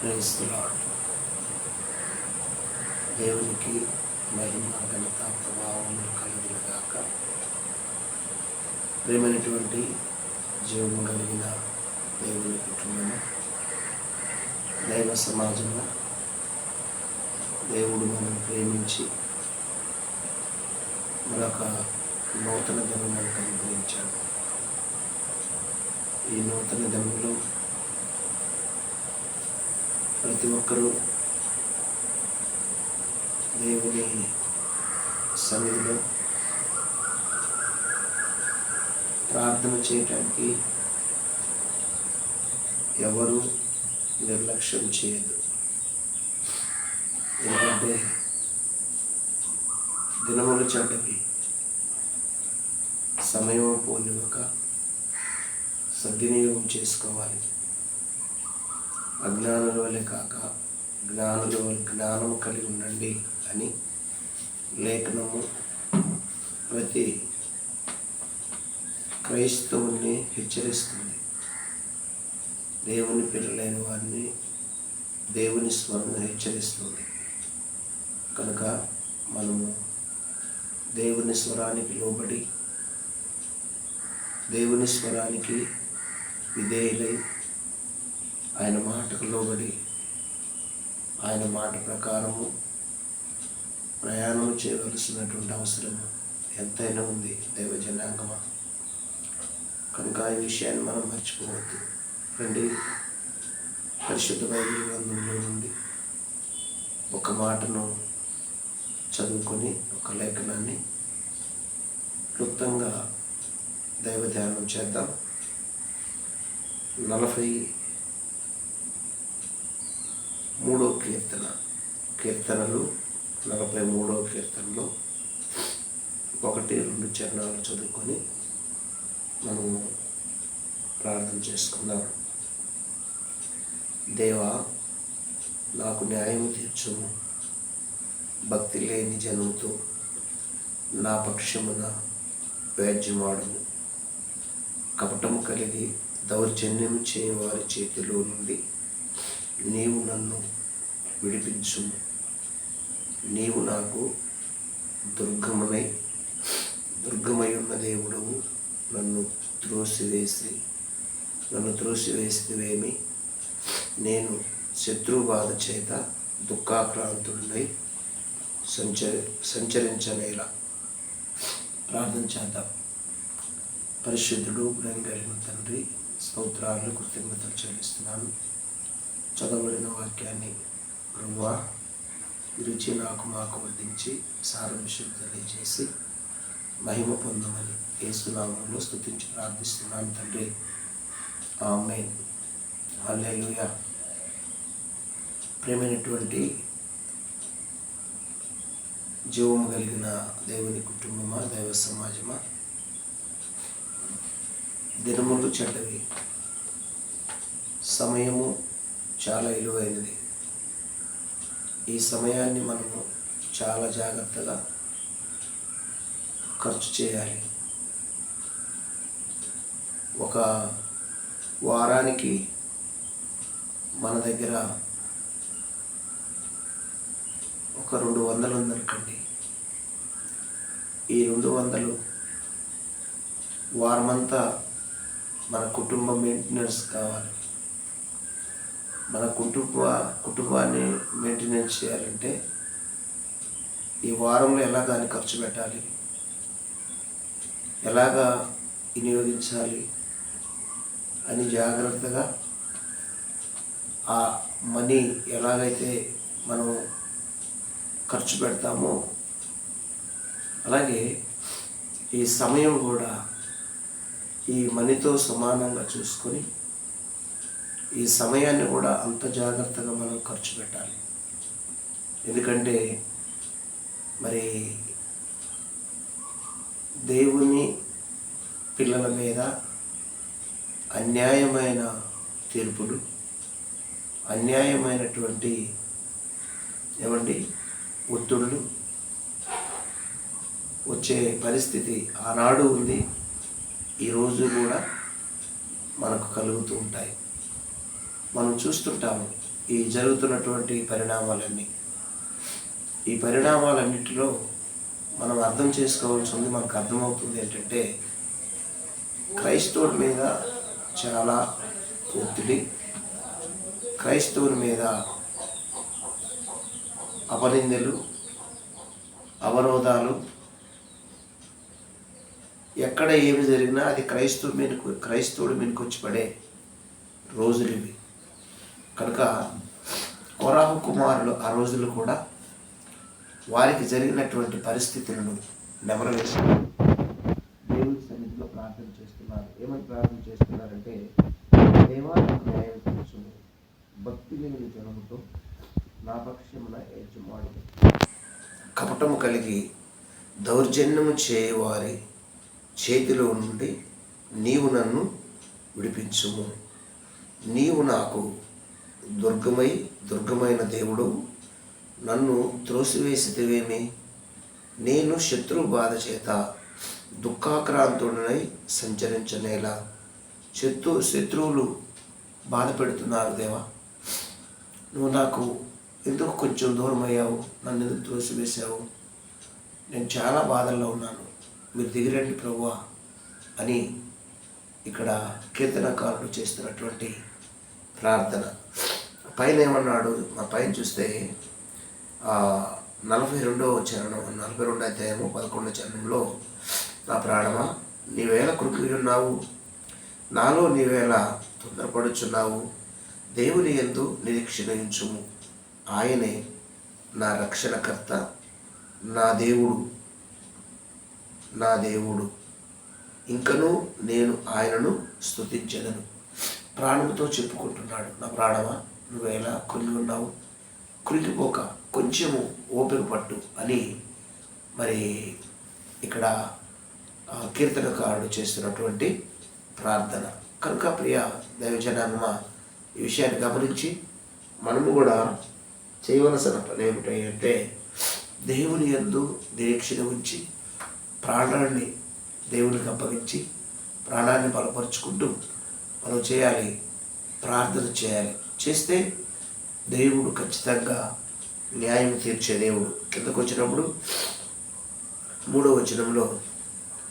ప్రేస్తున్నాడు దేవునికి మహిమ ఘనత ప్రభావములు కలుగునుగాక ప్రేమైనటువంటి జీవము కలిగిన దేవుని కుటుంబము దైవ సమాజము దేవుడు మనం ప్రేమించి మరొక నూతన ధనం మనకు అనుగ్రహించాడు. ఈ నూతన ధనంలో ప్రతి ఒక్కరూ దేవుని సన్నిధిలో ప్రార్థన చేయటానికి ఎవరు నిర్లక్ష్యం చేయదు ఎందుకంటే దినములు చెడ్డవి సమయం పోనివ్వక సద్వినియోగం చేసుకోవాలి. అజ్ఞానుల కాక జ్ఞానుల జ్ఞానము కలిగి ఉండండి అని లేఖనము ప్రతి క్రైస్తవుని హెచ్చరిస్తుంది. దేవుని పిల్లలైన వారిని దేవుని స్మరణ హెచ్చరిస్తుంది. కనుక మనము దేవుని స్వరానికి లోబడి దేవుని స్వరానికి విధేయులై ఆయన మాటకు లోబడి ఆయన మాట ప్రకారము ప్రయాణం చేయవలసినటువంటి అవసరం ఎంతైనా ఉంది దైవ జనాంగమా కనుక ఈ విషయాన్ని మనం మర్చిపోవద్దు. రండి పరిశుద్ధ బైబిల్ గ్రంథంలో నుండి ఒక మాటను చదువుకొని ఒక లేఖనాన్ని క్లుప్తంగా దైవ ధ్యానం చేద్దాం. నలభై మూడో కీర్తన. కీర్తనలు నలభై మూడో కీర్తనలో ఒకటి రెండు చరణాలు చదువుకొని మనము ప్రార్థన చేసుకుందాం. దేవా నాకు న్యాయం తీర్చుము. భక్తి లేని జనముతో నా పక్షమున వేద్యమాడును కపటము కలిగి దౌర్జన్యం చేయవారి చేతిలో నుండి నీవు నన్ను విడిపించు. నీవు నాకు దుర్గమనై దుర్గమై ఉన్న దేవుడవు. నన్ను త్రోసివేసి నన్ను త్రోసివేసివేమి నేను శత్రుబాధ చేత దుఃఖాక్రాంతుడినై సంచరి సంచరించనేలా ప్రార్థన చేద్దాం. పరిశుద్ధుడు ప్రేమ కలిగిన తండ్రి స్తోత్రాలు కృతజ్ఞతలు చెల్లిస్తున్నాను. చదవబడిన వాక్యాన్ని ప్రభువా రుచి నాకు మాకు వడ్డించి సారాంశం తెలియజేసి మహిమ పొందమని ఏసునామంలో స్థుతించి ప్రార్థిస్తున్నాను తండ్రి. ఆమె అల్లెలుయ ప్రేమైనటువంటి జీవము కలిగిన దేవుని కుటుంబమా దైవ సమాజమా? దినములు చెడ్డవి. సమయము చాలా విలువైనది ఈ సమయాన్ని మనము చాలా జాగ్రత్తగా ఖర్చు చేయాలి. ఒక వారానికి మన దగ్గర ఒక రెండు వందలు ఉందనుకోండి. ఈ రెండు వందలు వారమంతా మన కుటుంబ మెయింటెనెన్స్ కావాలి. మన కుటుంబ కుటుంబాన్ని మెయింటెనెన్స్ చేయాలంటే ఈ వారంలో ఎలా దాన్ని ఖర్చు పెట్టాలి? ఎలాగా వినియోగించాలి? అని జాగ్రత్తగా ఆ మనీ ఎలాగైతే మనం ఖర్చు పెడతామో అలాగే ఈ సమయం కూడా ఈ మనీతో సమానంగా చూసుకొని ఈ సమయాన్ని కూడా అంత జాగ్రత్తగా మనం ఖర్చు పెట్టాలి. ఎందుకంటే మరి దేవుని పిల్లల మీద అన్యాయమైన తీర్పులు అన్యాయమైనటువంటి ఏమండి? ఒత్తిళ్ళు వచ్చే పరిస్థితి ఆనాడు ఉంది. ఈరోజు కూడా మనకు కలుగుతూ ఉంటాయి. మనం చూస్తుంటాము ఈ జరుగుతున్నటువంటి పరిణామాలన్నీ. ఈ పరిణామాలన్నింటిలో మనం అర్థం చేసుకోవాల్సింది మనకు అర్థమవుతుంది ఏంటంటే క్రైస్తవుడి మీద చాలా ఒత్తిడి క్రైస్తవుని మీద అపనిందలు అవరోధాలు ఎక్కడ ఏమి జరిగినా అది క్రైస్తవు మీద క్రైస్తవుడి మీదకి వచ్చి పడే రోజులు ఇవి. కనుక కొరాహు కుమారులు ఆ రోజులు కూడా వారికి జరిగినటువంటి పరిస్థితులను నెమరవేసి దేవుని సన్నిధిలో ప్రార్థన చేస్తున్నారు. ఏమని ప్రార్థన చేస్తున్నారంటే దేవాలకు న్యాయం తెలుసు భక్తి లేని జనముతో నా పక్షమున యజమాడు కపటము కలిగి దౌర్జన్యము చేయవారి చేతిలో నుండి నీవు నన్ను విడిపించుము. నీవు నాకు దుర్గమై దుర్గమైన దేవుడు నన్ను త్రోసివేసితివేమి నేను శత్రు బాధ చేత దుఃఖాక్రాంతుడినై సంచరించనేలా. శత్రు శత్రువులు బాధ పెడుతున్నారు దేవా. నువ్వు నాకు ఎందుకు కొంచెం దూరం అయ్యావు నన్ను ఎందుకు త్రోసివేశావు? నేను చాలా బాధల్లో ఉన్నాను. మీరు దిగిరండి ప్రభువా అని ఇక్కడ కీర్తనకారుడు చేస్తున్నటువంటి ప్రార్థన. పైన ఏమన్నాడు మా పైన చూస్తే నలభై రెండవ చరణం నలభై రెండో అధ్యాయము పదకొండో చరణంలో నా ప్రాణమా? నీవేళ కృపి ఉన్నావు. నాలో నీవేళ తొందరపడుచున్నావు. దేవుని ఎందు నిరీక్షణించుము ఆయనే నా రక్షణకర్త నా దేవుడు నా దేవుడు. ఇంకను నేను ఆయనను స్థుతించదను ప్రాణంతో చెప్పుకుంటున్నాడు. నా ప్రాణమా? నువ్వు ఎలా కొన్ని ఉన్నావు? కురికిపోక కొంచెము ఓపిక పట్టు అని మరి ఇక్కడ కీర్తనకారుడు చేస్తున్నటువంటి ప్రార్థన. కనుక ప్రియ దైవజనాంగమ ఈ విషయాన్ని గమనించి మనము కూడా చేయవలసిన పని ఏమిటంటే దేవుని యందు నిరీక్షణ ఉంచి ప్రాణాన్ని దేవునికి అప్పగించి ప్రాణాన్ని బలపరుచుకుంటూ మనం చేయాలి ప్రార్థన చేయాలి. చేస్తే దేవుడు ఖచ్చితంగా న్యాయం తీర్చే దేవుడు. కిందకు వచ్చినప్పుడు మూడో వచనంలో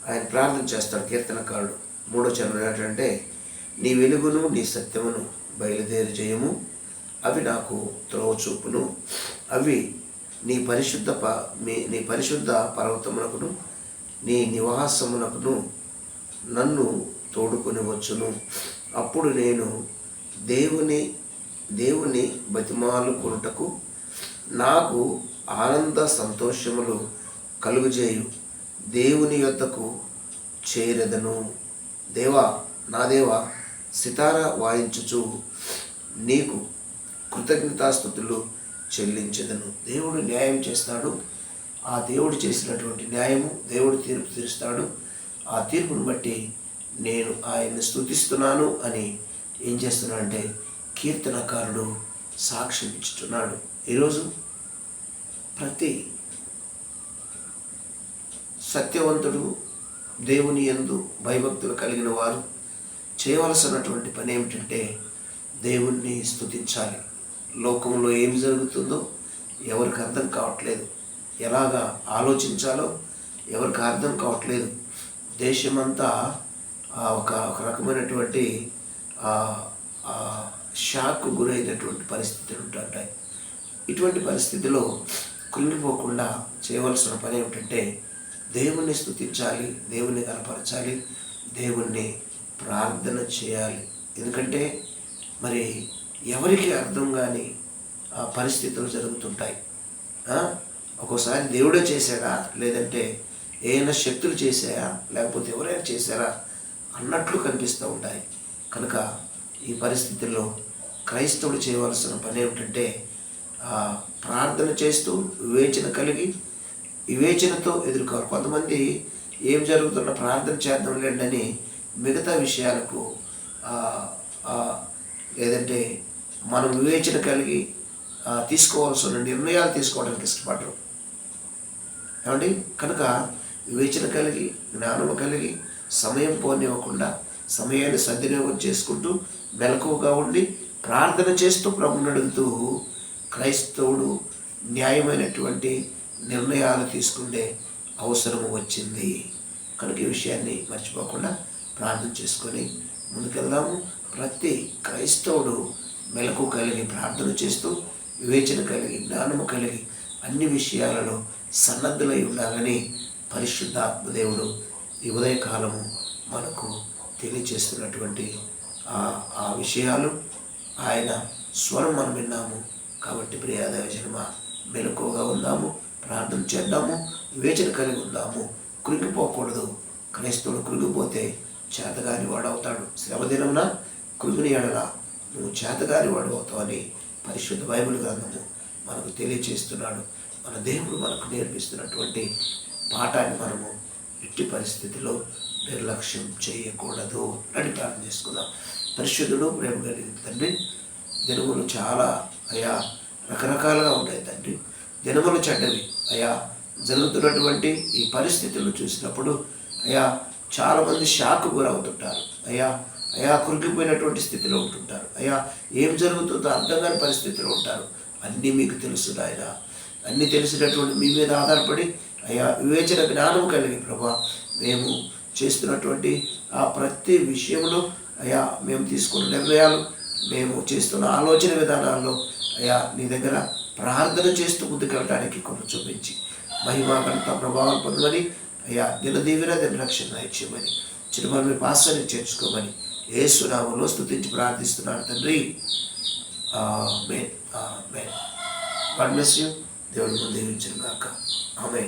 ఆయన ప్రార్థన చేస్తాడు కీర్తనకారుడు. మూడో చరణం ఏంటంటే నీ వెలుగును నీ సత్యమును బయలుదేరి చేయము అవి నాకు త్రోవ చూపును. అవి నీ పరిశుద్ధ ప మీ నీ పరిశుద్ధ పర్వతమునకును నీ నివాసమునకును నన్ను తోడుకొని వచ్చును అప్పుడు నేను దేవుని దేవుని బతిమాలు కొనుటకు నాకు ఆనంద సంతోషములు కలుగుజేయు. దేవుని యొద్దకు చేరదను. దేవా నా దేవా సితార వాయించుచు నీకు కృతజ్ఞతాస్థుతులు చెల్లించదను. దేవుడు న్యాయం చేస్తాడు. ఆ దేవుడు చేసినటువంటి న్యాయము దేవుడు తీర్పు తీరుస్తాడు. ఆ తీర్పును బట్టి నేను ఆయన్ని స్తుతిస్తున్నాను అని ఏం చేస్తున్నాడంటే కీర్తనకారుడు సాక్ష్యం ఇచ్చుతున్నాడు ఈరోజు ప్రతి సత్యవంతుడు దేవుని యందు భయభక్తులు కలిగిన వారు చేయవలసినటువంటి పని ఏమిటంటే దేవుణ్ణి స్థుతించాలి లోకంలో ఏమి జరుగుతుందో ఎవరికి అర్థం కావట్లేదు. ఎలాగా ఆలోచించాలో ఎవరికి అర్థం కావట్లేదు. దేశమంతా ఒక ఒక రకమైనటువంటి షాక్ గురైనటువంటి పరిస్థితులు ఉంటుంటాయి ఇటువంటి పరిస్థితిలో కృంగిపోకుండా చేయవలసిన పని ఏమిటంటే దేవుణ్ణి స్థుతించాలి దేవుణ్ణి కనపరచాలి దేవుణ్ణి ప్రార్థన చేయాలి. ఎందుకంటే మరి ఎవరికి అర్థం కాని ఆ పరిస్థితులు జరుగుతుంటాయి. ఒక్కోసారి దేవుడే చేశాడా? లేదంటే ఏమైనా శక్తులు చేశాయా? లేకపోతే ఎవరైనా చేశారా? అన్నట్లు కనిపిస్తూ ఉంటాయి. కనుక ఈ పరిస్థితుల్లో క్రైస్తవుడు చేయవలసిన పని ఏమిటంటే ప్రార్థన చేస్తూ వివేచన కలిగి వివేచనతో ఎదుర్కోవాలి. కొంతమంది ఏం జరుగుతున్న ప్రార్థన చేద్దాం లేండి మిగతా విషయాలకు ఏదంటే లేదంటే మనం వివేచన కలిగి తీసుకోవాల్సిన నిర్ణయాలు తీసుకోవడానికి ఇష్టపడరు. ఏమండి? కనుక వివేచన కలిగి జ్ఞానము కలిగి సమయం పోనివ్వకుండా సమయాన్ని సద్వినియోగం చేసుకుంటూ మెలకువగా ఉండి ప్రార్థన చేస్తూ ప్రభుని అడుగుతూ క్రైస్తవుడు న్యాయమైనటువంటి నిర్ణయాలు తీసుకునే అవసరం వచ్చింది. కనుక ఈ విషయాన్ని మర్చిపోకుండా ప్రార్థన చేసుకొని ముందుకెళ్దాము. ప్రతి క్రైస్తవుడు మెలకు కలిగి ప్రార్థన చేస్తూ వివేచన కలిగి జ్ఞానము కలిగి అన్ని విషయాలలో సన్నద్ధులై ఉండాలని పరిశుద్ధాత్మదేవుడు ఈ ఉదయకాలము మనకు తెలియచేస్తున్నటువంటి ఆ ఆ విషయాలు. ఆయన స్వరం మనం విన్నాము. కాబట్టి ప్రియాదయ జన్మ మెలకువగా ఉందాము ప్రార్థన చేద్దాము. వివేచన కలిగి ఉందాము. కృంగిపోకూడదు. క్రైస్తవుడు కృంగిపోతే చేతగాని వాడవుతాడు. శ్రమ దినమున కృంగిని ఎడల నువ్వు చేతగాని వాడు అవుతావని పరిశుద్ధ బైబిల్ గ్రంథము మనకు తెలియచేస్తున్నాడు మన దేవుడు మనకు నేర్పిస్తున్నటువంటి పాఠాన్ని మనము ఎట్టి పరిస్థితిలో నిర్లక్ష్యం చేయకూడదు అని ప్రార్థన చేసుకుందాం. పరిశుద్ధుడు ప్రేమ కలిగిన తండ్రి దినములు చాలా అయా రకరకాలుగా ఉంటాయి తండ్రి. దినములు చెడ్డవి అయా జరుగుతున్నటువంటి ఈ పరిస్థితులు చూసినప్పుడు అయా చాలామంది షాక్ గురవుతుంటారు. అయా అయా కురికిపోయినటువంటి స్థితిలో ఉంటుంటారు. అయా ఏం జరుగుతుందో అర్థం కాని పరిస్థితిలో ఉంటారు. అన్నీ మీకు తెలుసు నాయన. అన్నీ తెలిసినటువంటి మీ మీద ఆధారపడి అయ్యా వివేచన జ్ఞానం కలిగి ప్రభా మేము చేస్తున్నటువంటి ఆ ప్రతి విషయంలో అయ్యా మేము తీసుకున్న నిర్ణయాలు మేము చేస్తున్న ఆలోచన విధానాల్లో అయ్యా నీ దగ్గర ప్రార్థన చేస్తూ ముందుకెళ్ళడానికి కొంత చూపించి మహిమాగంత ప్రభావం పొందమని అయ్యా దినదీవిన దిన రక్షణ ఇచ్చేయమని చిరుమల పాస్టర్ని చేర్చుకోమని ఏసునామంలో స్థుతించి ప్రార్థిస్తున్నాడు తండ్రి. May may one bless you ముందు దీవించిన కాక ఆమె